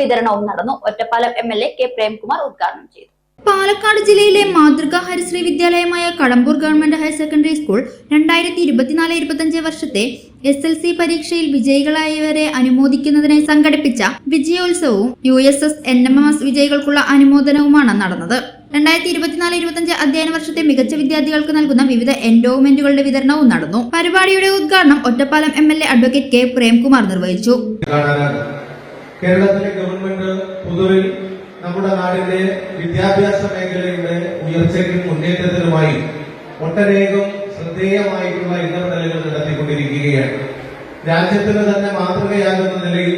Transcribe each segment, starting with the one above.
വിതരണവും നടന്നു. Ottapalam M L A K Premkumar ഉദ്ഘാടനം ചെയ്തു. പാലക്കാട് ജില്ലയിലെ മാതൃകാ ഹരിശ്രീ വിദ്യാലയമായ Kadampur government higher secondary school രണ്ടായിരത്തി ഇരുപത്തിനാല് ഇരുപത്തഞ്ച് വർഷത്തെ എസ് എൽ സി പരീക്ഷയിൽ വിജയികളായവരെ അനുമോദിക്കുന്നതിനായി സംഘടിപ്പിച്ച വിജയോത്സവവും U S S N M M S വിജയികൾക്കുള്ള അനുമോദനവുമാണ് നടന്നത്. രണ്ടായിരത്തി ഇരുപത്തിനാല് ഇരുപത്തഞ്ച് അധ്യയന വർഷത്തെ മികച്ച വിദ്യാർത്ഥികൾക്ക് നൽകുന്ന വിവിധ എൻഡോവ്മെന്റുകളുടെ വിതരണവും നടന്നു. പരിപാടിയുടെ ഉദ്ഘാടനം Ottapalam M L A advocate K Premkumar നിർവഹിച്ചു. കേരളത്തിലെ ഗവൺമെന്റ് പൊതുവിൽ നമ്മുടെ നാടിന്റെ വിദ്യാഭ്യാസ മേഖലയുടെ ഉയർച്ചയ്ക്കും മുന്നേറ്റത്തിനുമായി ഒട്ടനേകം ശ്രദ്ധേയമായിട്ടുള്ള ഇടപെടലുകൾ നടത്തിക്കൊണ്ടിരിക്കുകയാണ്. രാജ്യത്തിന് തന്നെ മാതൃകയാകുന്ന നിലയിൽ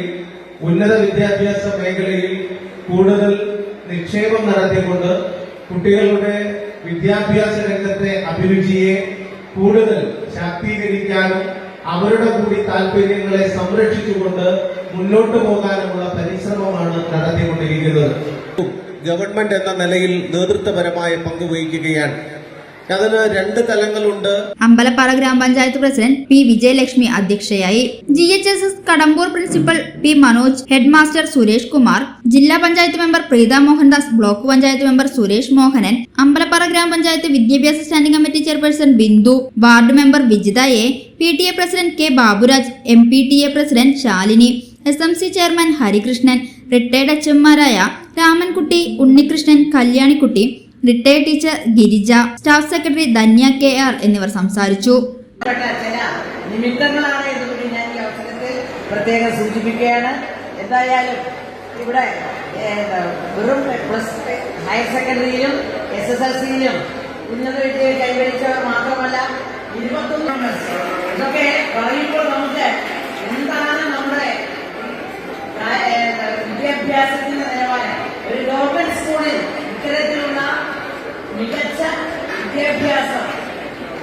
ഉന്നത വിദ്യാഭ്യാസ മേഖലയിൽ കൂടുതൽ നിക്ഷേപം നടത്തിക്കൊണ്ട് കുട്ടികളുടെ വിദ്യാഭ്യാസ രംഗത്തെ അഭിരുചിയെ കൂടുതൽ ശാക്തീകരിക്കാനും അവരുടെ കൂടി താല്പര്യങ്ങളെ സംരക്ഷിച്ചുകൊണ്ട് മുന്നോട്ട് പോകാനുള്ള പരിശ്രമമാണ് നടത്തിക്കൊണ്ടിരിക്കുന്നത്. ഗവൺമെന്റ് എന്ന നിലയിൽ നേതൃത്വപരമായ പങ്ക് അതിന് രണ്ട് തലങ്ങളുണ്ട്. അമ്പലപ്പാറ ഗ്രാമപഞ്ചായത്ത് പ്രസിഡന്റ് പി വിജയലക്ഷ്മി അധ്യക്ഷയായി. G H S S Kadampur principal P Manoj head master Suresh Kumar ജില്ലാ panchayat member Preetha Mohandas block panchayat member Suresh Mohanan Ambalappara ഗ്രാമപഞ്ചായത്ത് വിദ്യാഭ്യാസ standing committee chairperson Bindu ward member Vijitha A P T A president K Baburaj M P T A president Shalini S M C chairman Harikrishnan retired അച്ഛന്മാരായ Ramankutty Unnikrishnan Kalyanikutty retired teacher Girija staff secretary Dhanya K R എന്നിവർ സംസാരിച്ചു നിമിത്തങ്ങളാണ് എന്നുകൂടി ഞാൻ ഈ അവസരത്തിൽ പ്രത്യേകം സൂചിപ്പിക്കുകയാണ് എന്തായാലും ഇവിടെ വെറും പ്ലസ് ഹയർ സെക്കൻഡറിയിലും എസ് എസ് എൽ സിയിലും ഉന്നത വിദ്യ കൈവരിച്ചവർ മാത്രമല്ല ഇരുപത്തൊന്ന്. ഇതൊക്കെ പറയുമ്പോൾ നമുക്ക് എന്താണ് നമ്മുടെ ആ, മികച്ച വിദ്യാഭ്യാസം.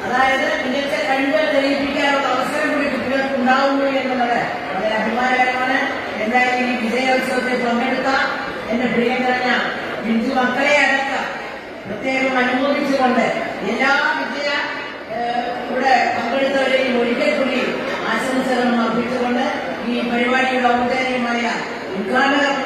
അതായത് മികച്ച കഴിവ് തെളിയിപ്പിക്കാനുള്ള അവസരം കൂടി കുട്ടികൾക്ക് ഉണ്ടാവുന്നു എന്നുള്ളത് വളരെ അഭിമാനകരമാണ്. എന്തായാലും ഈ വിജയോത്സവത്തിൽ പങ്കെടുത്ത എന്റെ പ്രിയങ്കരഞ്ഞ ബിന്ദു മക്കളെ അടക്കം പ്രത്യേകം അനുമോദിച്ചുകൊണ്ട് എല്ലാ വിജയ ഇവിടെ പങ്കെടുത്തവരെയും ഒരിക്കൽ കൂടി ആശംസകളും അർപ്പിച്ചുകൊണ്ട് ഈ പരിപാടിയുടെ ഔദ്യോഗികമായ ഉദ്ഘാടനം